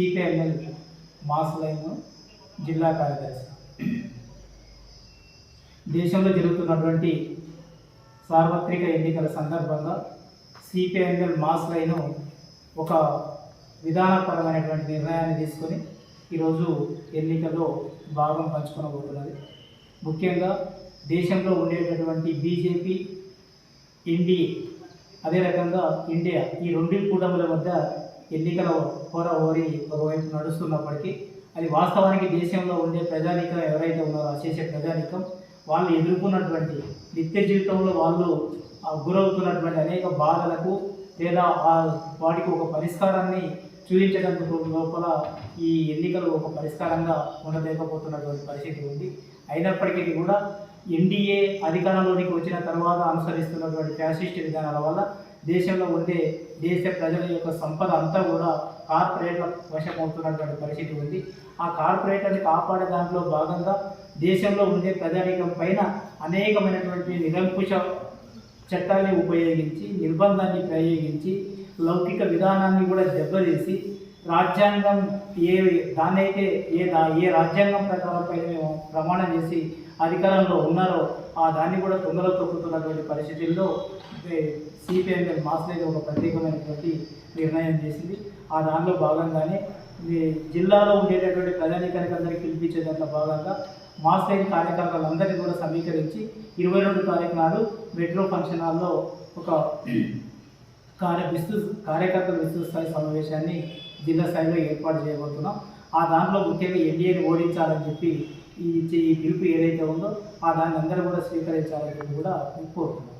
CPML mass line జిల్లా కార్యదర్శి. దేశంలో జరుగుతున్నటువంటి సార్వత్రిక ఎన్నికల సందర్భంగా సిపిఐఎంఎల్ మాస్ లైన్ ఒక విధానపరమైనటువంటి నిర్ణయాన్ని తీసుకొని ఈరోజు ఎన్నికల్లో భాగం పంచుకొనబోతున్నది. ముఖ్యంగా దేశంలో ఉండేటటువంటి బీజేపీ ఎన్డీఏ అదే రకంగా ఇండియా ఈ రెండు కూటముల మధ్య ఎన్నికల హోర హోరి ఒకవైపు నడుస్తున్నప్పటికీ అది వాస్తవానికి దేశంలో ఉండే ప్రజానీకం ఎవరైతే ఉన్నారో చేసే ప్రజానీకం వాళ్ళు ఎదుర్కొన్నటువంటి నిత్య జీవితంలో వాళ్ళు గురవుతున్నటువంటి అనేక బాధలకు లేదా వాటికి ఒక పరిష్కారాన్ని చూపించడం లోపల ఈ ఎన్నికలు ఒక పరిష్కారంగా ఉండలేకపోతున్నటువంటి పరిస్థితి ఉంది. అయినప్పటికీ కూడా ఎన్డీఏ అధికారంలోనికి వచ్చిన తర్వాత అనుసరిస్తున్నటువంటి ఫ్యాసిస్ట్ విధానాల వల్ల దేశంలో ఉండే దేశ ప్రజల యొక్క సంపద అంతా కూడా కార్పొరేట్ల వశమవుతున్నటువంటి పరిస్థితి ఉంది. ఆ కార్పొరేటర్ని కాపాడే దాంట్లో భాగంగా దేశంలో ఉండే ప్రజానీకం పైన అనేకమైనటువంటి నిరంకుశ చట్టాన్ని ఉపయోగించి నిర్బంధాన్ని ప్రయోగించి లౌకిక విధానాన్ని కూడా దెబ్బతీసి రాజ్యాంగం ఏ దాన్నైతే ఏ దా- ఏ రాజ్యాంగం ప్రకారం పైన మేము ప్రమాణం చేసి అధికారంలో ఉన్నారో ఆ దాన్ని కూడా తొందరలో తొక్కుతున్నటువంటి పరిస్థితుల్లో సిపిఎంఎల్ మాస్లైతే ఒక ప్రత్యేకమైనటువంటి నిర్ణయం చేసింది. ఆ దానిలో భాగంగానే జిల్లాలో ఉండేటటువంటి ప్రజానీకానికందరికీ పిలిపించే దాంట్లో భాగంగా మాస్లైన్ కార్యకర్తలందరినీ కూడా సమీకరించి ఇరవై రెండు తారీఖు నాడు మెట్రో ఫంక్షన్ హాల్లో ఒక కార్య విస్తృత కార్యకర్తల విస్తృత స్థాయి సమావేశాన్ని జిల్లా స్థాయిలో ఏర్పాటు చేయబోతున్నాం. ఆ దాంట్లో ముఖ్యంగా ఎన్డీఏని ఓడించాలని చెప్పి ఈ ఈ పిలుపు ఏదైతే ఉందో ఆ దాన్ని అందరూ కూడా స్వీకరించాలని చెప్పి కూడా కోరుతున్నాం.